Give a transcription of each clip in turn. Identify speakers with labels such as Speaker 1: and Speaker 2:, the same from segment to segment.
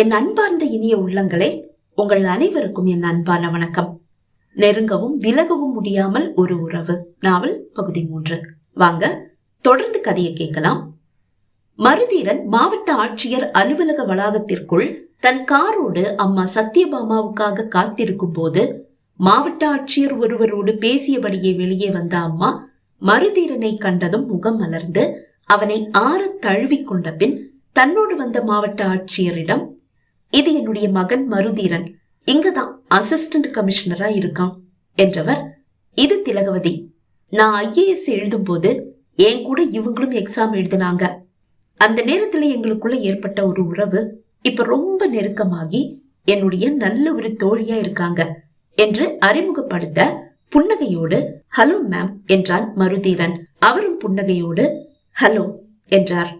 Speaker 1: என் அன்பார்ந்த இனிய உள்ளங்களே உங்கள் அனைவருக்கும் என் அன்பான வணக்கம். நெருங்கவும் விலகவும் முடியாமல் ஒரு உறவு. நாவல் பகுதி மூன்று. வாங்க தொடர்ந்து கதையை கேட்கலாம். மருதீரன் மாவட்ட ஆட்சியர் அலுவலக வளாகத்திற்குள் தன் காரோடு அம்மா சத்யபாமாவுக்காக காத்திருக்கும் போது மாவட்ட ஆட்சியர் ஒருவரோடு பேசியபடியே வெளியே வந்த அம்மா மருதீரனை கண்டதும் முகம் மலர்ந்து அவனை ஆற தழுவிக் கொண்ட பின் தன்னோடு வந்த மாவட்ட ஆட்சியரிடம் இது என்னுடைய மகன் மருதீரன். இங்கதான் அசிஸ்டன்ட் கமிஷனரா இருக்கான் என்றவர் இது திலகவதி. நான் ஐஏஎஸ் எழுதும் போது என் கூட இவங்களும் எக்ஸாம் எழுதினாங்க. அந்த நேரத்துல எங்களுக்குள்ள ஏற்பட்ட ஒரு உறவு இப்ப ரொம்ப நெருக்கமாகி என்னுடைய நல்ல ஒரு தோழியா இருக்காங்க என்று அறிமுகப்படுத்த புன்னகையோடு ஹலோ மேம் என்றான் மருதீரன். அவரும் புன்னகையோடு ஹலோ என்றார்.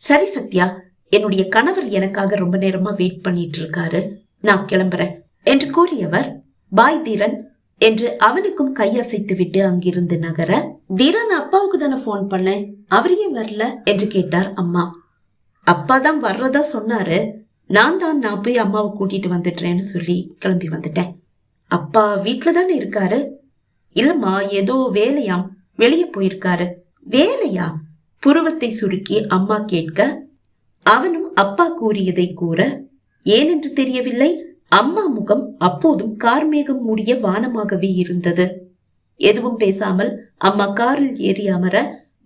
Speaker 1: சரி சத்யா என்னுடைய கணவர் எனக்காக ரொம்ப நேரமா வெயிட் பண்ணிட்டு இருக்காரு நான் கிளம்புறேன். என்று கூறியவர் பாய் தீரன் என்று அவனுக்கும் கையசைத்து விட்டு அங்கிருந்து நகர தீரன் அப்பாவுக்கு தானே போன் பண்ணேன். அவரையும் வரல என்று கேட்டார் அம்மா. அப்பா தான் வர்றதா சொன்னாரு. நான் தான் நான் போய் அம்மாவை கூட்டிட்டு வந்துடுறேன்னு சொல்லி கிளம்பி வந்துட்டேன். அப்பா வீட்டில் தானே இருக்காரு? இல்லம்மா ஏதோ வேலையாம். வெளியே போயிருக்காரு. வேலையா? புருவத்தை சுருக்கி அம்மா கேட்க அவனும் அப்பா கூறியதை கூற ஏனென்று தெரியவில்லை அம்மா முகம் அப்போதும் கார்மேகம் மூடிய வானமாகவே இருந்தது. எதுவும் பேசாமல் அம்மா காரில் ஏறி அமர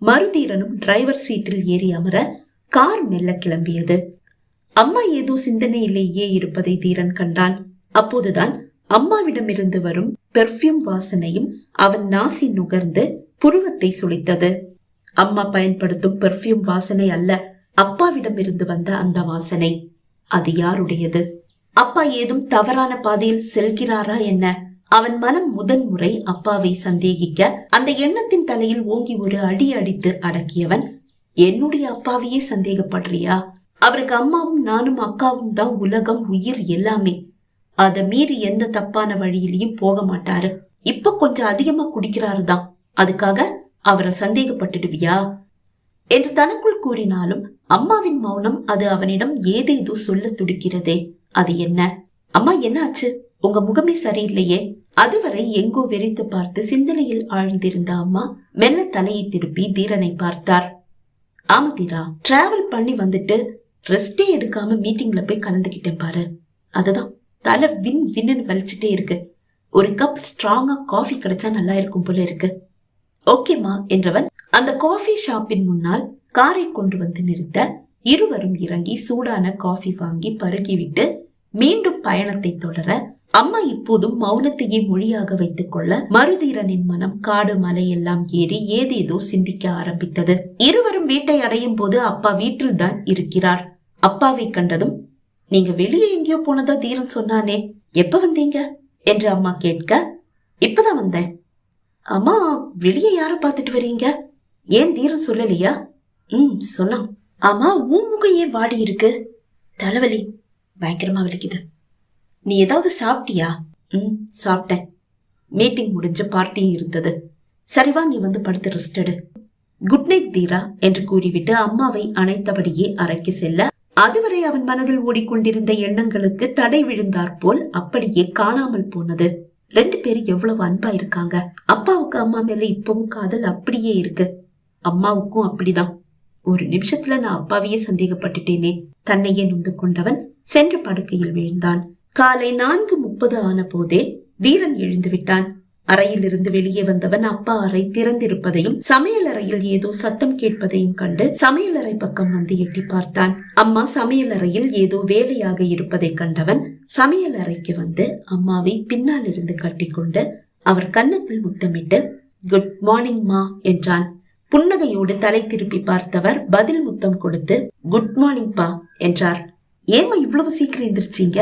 Speaker 1: மருதீரனும் டிரைவர் சீட்டில் ஏறி அமர கார் மெல்ல கிளம்பியது. அம்மா ஏதோ சிந்தனையிலேயே இருப்பதை தீரன் கண்டான். அப்போதுதான் அம்மாவிடமிருந்து வரும் பெர்ஃப்யூம் வாசனையும் அவன் நாசி நுகர்ந்து புருவத்தை சுளித்தது. அம்மா பயன்படுத்தும் பெர்ஃப்யூம் வாசனை அல்ல அப்பாவிடமிருந்து வந்த அந்த வாசனை அது யாருடையது? அப்பா ஏதும் தவறான பாதையில் செல்கிறாரா என்ன? அவன் மனம் முதன் முறை அப்பாவை சந்தேகிக்க அந்த எண்ணத்தின் தலையில் ஓங்கி ஒரு அடி அடித்து அடக்கியவன் என்னுடைய அப்பாவையே சந்தேகப்படுறியா? அவருக்கு அம்மாவும் நானும் அக்காவும் தான் உலகம் உயிர் எல்லாமே. அதை மீறி எந்த தப்பான வழியிலையும் போக மாட்டாரு. இப்ப கொஞ்சம் அதிகமா குடிக்கிறாரு தான். அதுக்காக அவரை சந்தேகப்பட்டுடுவியா? என்று தனக்குள் கூறினாலும் அம்மாவின் மௌனம் அது அவனிடம் ஏதேதோ சொல்ல துடிக்கிறதே. அது என்ன? அம்மா என்னாச்சு? உங்க முகமே சரியில்லையே. அதுவரை எங்கோ வெறித்து பார்த்து சிந்தனையில் ஆழ்ந்திருந்த அம்மா மெல்ல தலையை திருப்பி தீரனை பார்த்தார். ஆமா தீரா டிராவல் பண்ணி வந்துட்டு ரெஸ்டே எடுக்காம மீட்டிங்ல போய் கலந்துகிட்டேன் பாரு. அதுதான் தலை வின் வின்னு வலிச்சுட்டே இருக்கு. ஒரு கப் ஸ்ட்ராங்கா காஃபி கிடைச்சா நல்லா இருக்கும் போல இருக்கு. ஓகேமா என்றவன் அந்த காஃபி ஷாப்பின் முன்னால் காரை கொண்டு வந்து நிறுத்த இருவரும் இறங்கி சூடான காஃபி வாங்கி பருகிவிட்டு மீண்டும் பயணத்தை தொடர அம்மா இப்போதும் மௌனத்தையே மொழியாக வைத்துக் கொள்ள மருதீரனின் மனம் காடு மலை எல்லாம் ஏறி ஏதேதோ சிந்திக்க ஆரம்பித்தது. இருவரும் வீட்டை அடையும் போது அப்பா வீட்டில் தான் இருக்கிறார். அப்பாவை கண்டதும் நீங்க வெளியே எங்கேயோ போனதா தீரன் சொன்னானே எப்ப வந்தீங்க? என்று அம்மா கேட்க இப்பதான் வந்தேன். அம்மா வெளியே யார பார்த்துட்டு வரீங்க? ஏன் தீரம் சொல்லலையா? ம் சொன்னான். ஆமா உன் முகம் ஏன் வாடி இருக்கு? தலைவலி பயங்கரமா வலிக்குது. நீ ஏதாவது சாப்பிட்டியா? ம் சாப்பிட்டேன். மீட்டிங் முடிஞ்ச பார்ட்டியும் இருந்தது. சரிவா நீ வந்து படுத்து ரெஸ்ட் எடு. குட் நைட் தீரா என்று கூறிவிட்டு அம்மாவை அணைத்தபடியே அறைக்கு செல்ல அதுவரை அவன் மனதில் ஓடிக்கொண்டிருந்த எண்ணங்களுக்கு தடை விழுந்தாற் போல் அப்படியே காணாமல் போனது. ரெண்டு பேரும் எவ்வளவு அன்பா இருக்காங்க. அப்பாவுக்கு அம்மா மேல இப்பவும் காதல் அப்படியே இருக்கு. அம்மாவுக்கும் அப்படிதான். ஒரு நிமிஷத்துல நான் அப்பாவையே சந்தேகப்பட்டுட்டேனே. தன்னையே நொந்து கொண்டவன் சென்று படுக்கையில் விழுந்தான். காலை நான்கு முப்பது ஆன போதே தீரன் எழுந்து விட்டான். அறையிலிருந்து வெளியே வந்தவன் அப்பா அறை திறந்திருப்பதையும் சமையல் அறையில் ஏதோ சத்தம் கேட்பதையும் கண்டு சமையலறை பக்கம் வந்து எட்டி பார்த்தான். அம்மா சமையல் அறையில் ஏதோ வேலையாக இருப்பதை கண்டவன் சமையல் அறைக்கு வந்து அம்மாவை பின்னால் இருந்து கட்டிக்கொண்டு அவர் கன்னத்தில் முத்தமிட்டு குட் மார்னிங் மா என்றான். புன்னகையோடு தலை திருப்பி பார்த்தவர் பதில் முத்தம் கொடுத்து குட் மார்னிங் பா என்றார். ஏமா இவ்வளவு சீக்கிரம் எந்திரிச்சீங்க?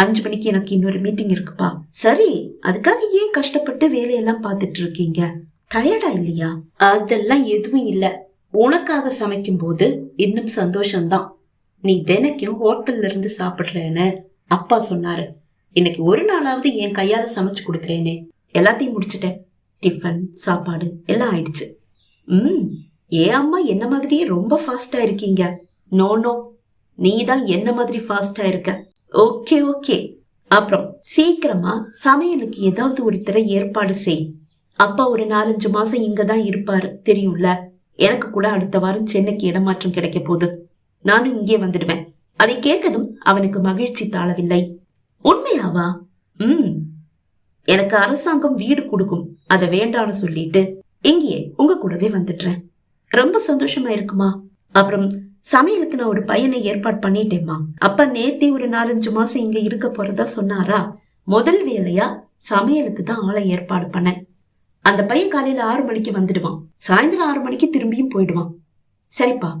Speaker 1: அஞ்சு மணிக்கு எனக்கு இன்னொரு மீட்டிங் இருக்குப்பா. சரி அதுக்காக ஏன் கஷ்டப்பட்டு வேலையெல்லாம் பார்த்துட்டு இருக்கீங்க? டயர்டா இல்லையா? அதெல்லாம் எதுவும் இல்ல. உனக்காக சமைக்கும் போது இன்னும் சந்தோஷம்தான். நீ தினைக்கும் ஹோட்டல்ல இருந்து சாப்பிடுறேன்னு அப்பா சொன்னாரு. இன்னைக்கு ஒரு நாளாவது என் கையால சமைச்சு கொடுக்குறேனே. எல்லாத்தையும் முடிச்சிட்டேன். டிஃபன் சாப்பாடு எல்லாம் ஆயிடுச்சு. ம் ஏன் அம்மா என்ன மாதிரியே ரொம்ப ஃபாஸ்டா இருக்கீங்க? நோ நோ நீ தான் என்ன மாதிரி ஃபாஸ்டா இருக்க? Okay okay. அப்புறம் சீக்கிரமா சமையலுக்கு ஏதாவது ஒரு திரை ஏற்பாடு செய். அப்பா ஒரு நாலஞ்சு மாசம் இங்க தான் இருப்பாரு தெரியும்ல? எனக்கு கூட அடுத்த வாரம் சென்னைக்கு இடமாற்றம் கிடைக்க போகுது. நானும் இங்கே வந்துடுவேன். அதை கேட்டதும் அவனுக்கு மகிழ்ச்சி தாழவில்லை. உண்மையாவா? ம். எனக்கு அரசாங்கம் வீடு கொடுக்கும். அதை வேண்டாம்னு சொல்லிட்டு இங்கேயே உங்க கூடவே வந்துடுறேன். ரொம்ப சந்தோஷமா இருக்குமா? அப்புறம் சமையலுக்கு நான் ஒரு பையனை ஏற்பாடு பண்ணிட்டேம்மா. அப்பா நேத்தி ஒரு நாலஞ்சு மாசம் இங்க இருக்க போறதா சொன்னாரா? முதல் வேலையா சமையலுக்கு தான் ஆளை ஏற்பாடு பண்ணேன் அந்த பையன் காலையில ஆறு மணிக்கு வந்துடுவான். சாயந்தரம் ஆறு மணிக்கு திரும்பியும் போயிடுவான். சரிப்பா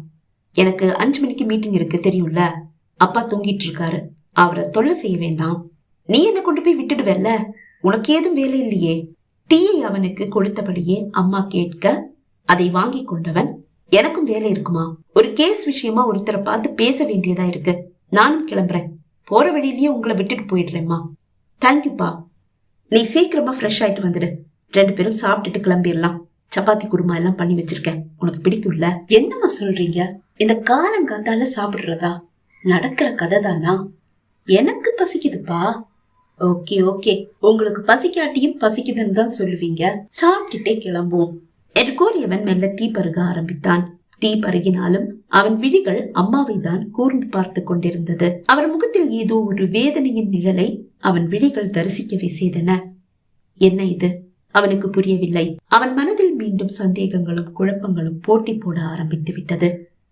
Speaker 1: எனக்கு அஞ்சு மணிக்கு மீட்டிங் இருக்கு தெரியும்ல? அப்பா தூங்கிட்டு இருக்காரு. அவரை தொல்லை செய்ய வேண்டாம். நீ என்ன கொண்டு போய் விட்டுடுவல்ல? உனக்கு ஏதும் வேலை இல்லையே. டீயை அவனுக்கு கொடுத்தபடியே அம்மா கேட்க அதை வாங்கி கொண்டவன் எனக்கும் வேலை இருக்குமா? ஒரு கேஸ் விஷயமா ஒருத்தரை பார்த்து பேச வேண்டியதா இருக்கு. நானும் கிளம்புறேன். போற வழியிலேயே உங்களை விட்டுட்டு போயிடுறேம்மா. தேங்க்யூப்பா நீ சீக்கிரமா ஃப்ரெஷ் ஆயிட்டு வந்துடு. ரெண்டு பேரும் சாப்பிட்டுட்டு கிளம்பிடலாம். சப்பாத்தி குருமா எல்லாம் பண்ணி வச்சிருக்கேன். உனக்கு பிடிக்கும்ல? என்னம்மா சொல்றீங்க? இந்த காலங்காத்தால சாப்பிடுறதா? நடக்கிற கதை தானா எனக்கு பசிக்குதுப்பா. ஓகே ஓகே உங்களுக்கு பசிக்காட்டியும் பசிக்குதுன்னு தான் சொல்லுவீங்க. சாப்பிட்டுட்டே கிளம்புவோம். என்று கூறியவன் மெல்ல தீ பருக ஆரம்பித்தான்? தீ பருகினாலும் அவன் விழிகள் அம்மாவை தான் கூர்ந்து பார்த்து கொண்டிருந்தது. அவர் முகத்தில் ஏதோ ஒரு வேதனையின் நிழலை அவன் விழிகள் தரிசிக்கவே செய்தன. என்ன இது? அவனுக்கு புரியவில்லை. அவன் மனதில் மீண்டும் சந்தேகங்களும் குழப்பங்களும் போட்டி போட ஆரம்பித்து விட்டது.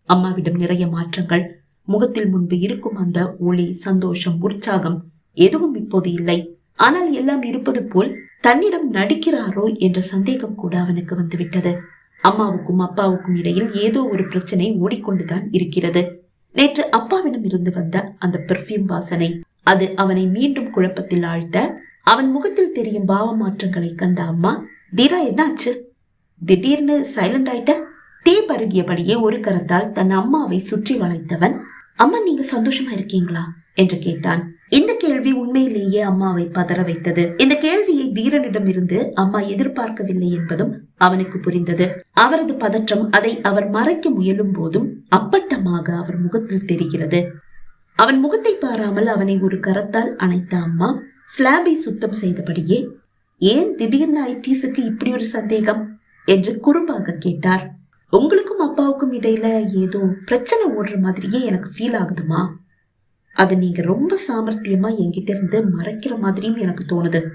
Speaker 1: அம்மாவிடம் நிறைய மாற்றங்கள். முகத்தில் முன்பு இருக்கும் அந்த ஒளி சந்தோஷம் உற்சாகம் எதுவும் இப்போது இல்லை. ஆனால் எல்லாம் இருப்பது போல் தன்னிடம் நடிக்கிறாரோ என்ற சந்தேகம் கூட அவனுக்கு வந்துவிட்டது. அம்மாவுக்கும் அப்பாவுக்கும் இடையில் ஏதோ ஒரு பிரச்சனை ஓடிக்கொண்டுதான் இருக்கிறது. நேற்று அப்பாவிடம் இருந்து வந்த அந்த பெர்ஃபியூம் வாசனை அது அவனை மீண்டும் குழப்பத்தில் ஆழ்த்த அவன் முகத்தில் தெரியும் பாவ மாற்றங்களை கண்ட அம்மா தீரா என்னாச்சு? திடீர்னு சைலண்ட் ஆயிட்ட? தீ பருகியபடியே ஒரு கரத்தால் தன் அம்மாவை சுற்றி வளைத்தவன். அம்மா நீங்க சந்தோஷமா இருக்கீங்களா? என்று கேட்டான். இந்த கேள்வி உண்மையிலேயே அம்மாவை பதற வைத்தது. இந்த கேள்வியை தீரனிடம் இருந்து அம்மா எதிர்பார்க்கவில்லை என்பதும் அவனுக்கு புரிந்தது. அவரது பதற்றம் அதை அவர் மறைக்க முயலும் போதும் அப்பட்டமாக அவர் முகத்தில் தெரிகிறது. அவன் முகத்தை பாராமல் அவனை ஒரு கரத்தால் அணைத்த அம்மா ஸ்லாபை சுத்தம் செய்தபடியே ஏன் திடீர்னு ஐபிஎஸ்க்கு இப்படி ஒரு சந்தேகம்? என்று குறும்பாக கேட்டார். உங்களுக்கும் அப்பாவுக்கும் இடையில ஏதோ பிரச்சனை ஓடுற மாதிரியே எனக்கு ஃபீல் ஆகுதுமா? அதை நீங்க ரொம்ப சாமர்த்தியமா என்கிட்ட இருந்து மறைக்கிற மாதிரியும் எனக்கு தோணுது.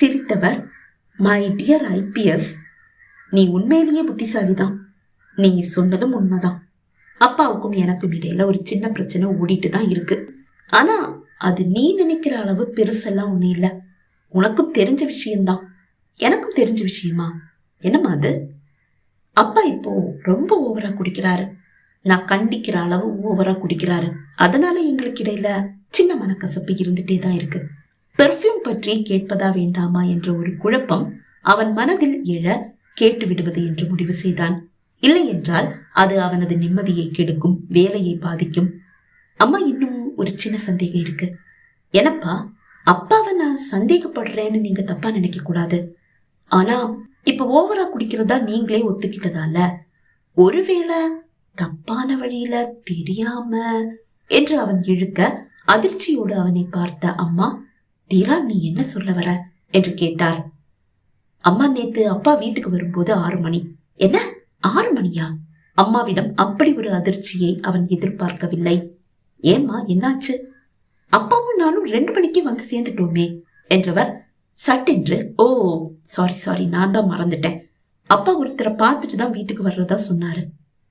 Speaker 1: சிரித்தவர் மை டியர் ஐபிஎஸ் நீ உண்மையிலேயே புத்திசாலிதான். நீ சொன்னதும் உண்மைதான். அப்பாவுக்கும் எனக்கும் இடையில ஒரு சின்ன பிரச்சனை ஓடிட்டு தான் இருக்கு. ஆனா அது நீ நினைக்கிற அளவு பெருசெல்லாம் ஒண்ணு இல்லை. உனக்கும் தெரிஞ்ச விஷயம்தான். எனக்கும் தெரிஞ்ச விஷயமா? என்னம்மா அது? அப்பா இப்போ ரொம்ப ஓவரா குடிக்கிறாரு. நான் கண்டிக்கிற அளவு ஓவரா குடிக்கிறாரு. அதனால எங்களுக்கு இடையில சின்ன மனக்கசப்பு இருந்துட்டே தான் இருக்கு. பெர்ஃப்யூம் பற்றி கேட்பதா வேண்டாமா என்ற ஒரு குழப்பம் அவன் மனதில் எழ கேட்டு விடுவது என்று முடிவு செய்தான். இல்லை என்றால் அது அவனது நிம்மதியை கெடுக்கும் வேலையை பாதிக்கும். அம்மா இன்னும் ஒரு சின்ன சந்தேகம் இருக்கு. எனப்பா அப்பாவை நான் சந்தேகப்படுறேன்னு நீங்க தப்பா நினைக்க கூடாது. ஆனா இப்ப ஓவரா குடிக்கிறதா நீங்களே ஒத்துக்கிட்டதால. ஒருவேளை தப்பான வழியில தெரியாம என்று அவன் இழுக்க அதிர்ச்சியோடு அவனை பார்த்த அம்மா தீரா நீ என்ன சொல்ல வர? என்று கேட்டார். அம்மா நேத்து அப்பா வீட்டுக்கு வரும்போது ஆறு மணி. என்ன? ஆறு மணியா? அம்மாவிடம் அப்படி ஒரு அதிர்ச்சியை அவன் எதிர்பார்க்கவில்லை. ஏம்மா என்னாச்சு? அப்பாவும் நானும் ரெண்டு மணிக்கு வந்து சேர்ந்துட்டோமே என்றவர் சட்டென்று ஓ சாரி சாரி நான் தான் மறந்துட்டேன். அப்பா ஒருத்தரை பார்த்துட்டு தான் வீட்டுக்கு வர்றதா சொன்னாரு.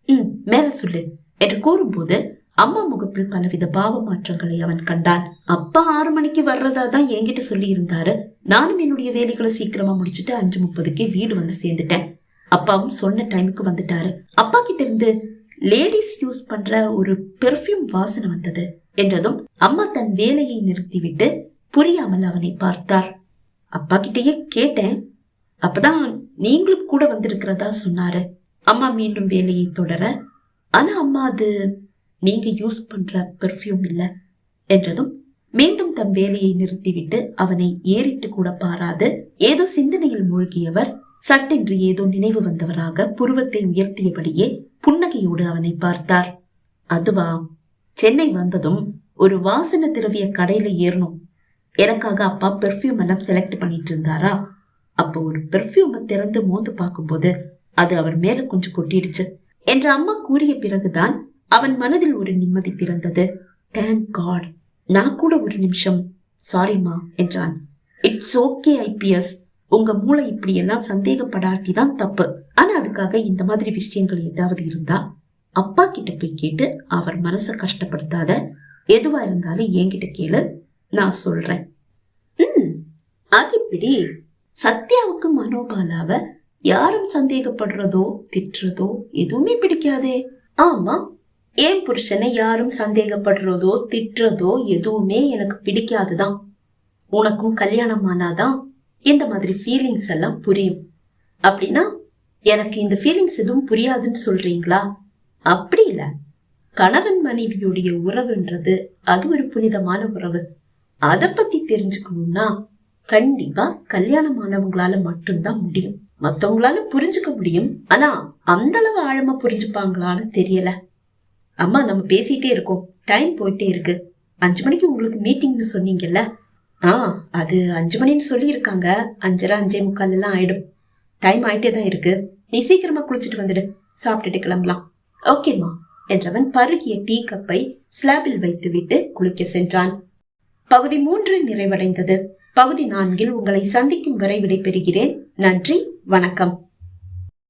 Speaker 1: ம் மேல சொல்லு. என்று கூறும்போது அம்மா முகத்தில் பலவித பாவ மாற்றங்களை அவன் கண்டான். அப்பா ஆறு மணிக்கு வர்றதா தான் என்கிட்ட சொல்லி இருந்தாரு நானும் என்னுடைய வேலைகளை சீக்கிரமா முடிச்சுட்டு அஞ்சு முப்பதுக்கு வீடு வந்து சேர்ந்துட்டேன். அப்பாவும் சொன்ன டைமுக்கு வந்துட்டாரு. அப்பா கிட்ட இருந்து லேடிஸ் யூஸ் பண்ற ஒரு பெர்ஃப்யூம் வாசனை வந்தது என்றதும் அம்மா தன் வேலையை நிறுத்திவிட்டு புரியாமல் அவனை பார்த்தார். அப்பா கிட்டேயே கேட்டேன். அப்பதான் நீங்களும் கூட வந்திருக்கிறதா சொன்னாரு. அம்மா மீண்டும் வேலையை தொடர ஆனா அம்மா அது நீங்க யூஸ் பண்ற பெர்ஃப்யூம் இல்ல என்றதும் மீண்டும் தம் வேலையை நிறுத்திவிட்டு அவனை ஏறிட்டு கூட பாராது ஏதோ சிந்தனையில் மூழ்கியவர் சட்டென்று ஏதோ நினைவு வந்தவராக புருவத்தை உயர்த்தியபடியே புன்னகையோடு அவனை பார்த்தார். அதுவா? சென்னை வந்ததும் ஒரு வாசன திரவிய கடையில ஏறணும். எனக்காக அப்பா பெர்ஃப்யூம் எல்லாம் செலக்ட் பண்ணிட்டு இருந்தாரா? அப்போ ஒரு பெர்ஃப்யூமை திறந்து மோந்து பார்க்கும்போது அது அவர் மேல கொஞ்சம் கொட்டிடுச்சு என்று அம்மா கூறிய பிறகுதான் அவன் மனதில் ஒரு நிம்மதி பிறந்தது. தேங்க் காட் நான் கூட ஒரு நிமிஷம். சாரிம்மா என்றான். இட்ஸ் ஓகே ஐபிஎஸ் உங்க மூளை இப்படி எல்லாம் சந்தேகப்படாட்டி தான் தப்பு. ஆனா அதுக்காக இந்த மாதிரி விஷயங்கள் ஏதாவது இருந்தா? அப்பா கிட்ட போய் கேட்டு அவர் மனசை கஷ்டப்படுத்தாத எதுவா இருந்தாலும் என்கிட்ட கேளு நான் சொல்றேன். ம் அது இப்படி சத்யாவுக்கு மனோபாலாவை யாரும் சந்தேகப்படுறதோ திட்டுறதோ எதுவுமே பிடிக்காதே. ஆமா என் புருஷனை யாரும் சந்தேகப்படுறதோ திட்டுறதோ எதுவுமே எனக்கு பிடிக்காதுதான். உனக்கும் கல்யாணம் ஆனாதான் இந்த மாதிரி ஃபீலிங்ஸ் எல்லாம் புரியும். அப்படின்னா எனக்கு இந்த ஃபீலிங்ஸ் எதுவும் புரியாதுன்னு சொல்றீங்களா? அப்படி இல்ல. கணவன் மனைவியுடைய உறவுன்றது அது ஒரு புனிதமான உறவு. அதை பத்தி தெரிஞ்சுக்கணும்னா கண்டிப்பா கல்யாணமானவங்களால மட்டும்தான் முடியும். மத்தவங்களால புரிஞ்சுக்க முடியும். ஆனா அந்த அளவு ஆழமா புரிஞ்சுப்பாங்களான்னு தெரியல. அம்மா நம்ம பேசிட்டே இருக்கோம். டைம் போயிட்டே இருக்கு. அஞ்சு மணிக்கு உங்களுக்கு மீட்டிங்னு சொன்னீங்கல்ல? ஆ அது அஞ்சு மணின்னு சொல்லியிருக்காங்க. அஞ்சரை அஞ்சே முக்கால் எல்லாம் ஆயிடும். டைம் ஆயிட்டே தான் இருக்கு. நீ சீக்கிரமா குளிச்சுட்டு வந்துடு. சாப்பிட்டுட்டு கிளம்பலாம். ஓகேம்மா என்றவன் பருகிய டீ கப்பை ஸ்லாபில் வைத்துவிட்டு குளிக்க சென்றான். பகுதி மூன்று நிறைவடைந்தது. பகுதி நான்கில் உங்களை சந்திக்கும் வரை விடைபெறுகிறேன். நன்றி வணக்கம்.